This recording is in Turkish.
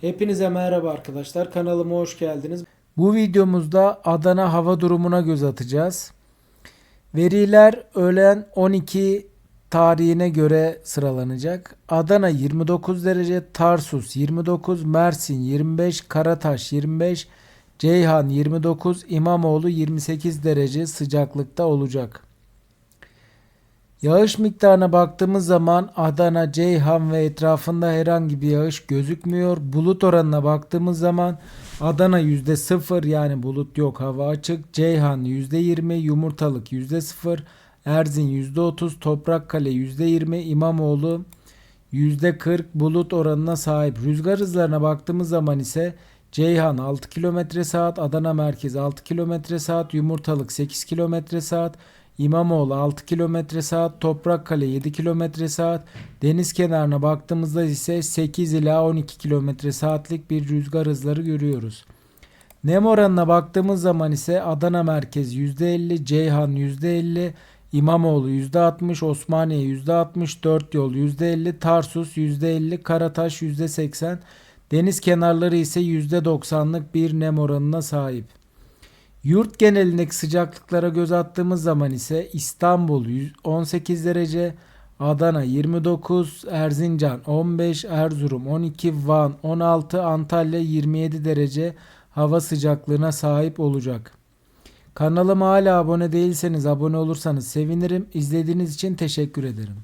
Hepinize merhaba arkadaşlar. Kanalıma hoş geldiniz. Bu videomuzda Adana hava durumuna göz atacağız. Veriler öğlen 12 tarihine göre sıralanacak. Adana 29 derece, Tarsus 29, Mersin 25, Karataş 25, Ceyhan 29, İmamoğlu 28 derece sıcaklıkta olacak. Yağış miktarına baktığımız zaman Adana, Ceyhan ve etrafında herhangi bir yağış gözükmüyor. Bulut oranına baktığımız zaman Adana %0 yani bulut yok hava açık. Ceyhan %20, Yumurtalık %0, Erzin %30, Toprakkale %20, İmamoğlu %40 bulut oranına sahip. Rüzgar hızlarına baktığımız zaman ise Ceyhan 6 km saat, Adana merkez 6 km saat, Yumurtalık 8 km saat, İmamoğlu 6 km saat, Toprakkale 7 km saat, deniz kenarına baktığımızda ise 8 ila 12 km saatlik bir rüzgar hızları görüyoruz. Nem oranına baktığımız zaman ise Adana merkez %50, Ceyhan %50, İmamoğlu %60, Osmaniye %60, 4 yol %50, Tarsus %50, Karataş %80, deniz kenarları ise %90'lık bir nem oranına sahip. Yurt genelindeki sıcaklıklara göz attığımız zaman ise İstanbul 18 derece, Adana 29, Erzincan 15, Erzurum 12, Van 16, Antalya 27 derece hava sıcaklığına sahip olacak. Kanalıma hala abone değilseniz abone olursanız sevinirim. İzlediğiniz için teşekkür ederim.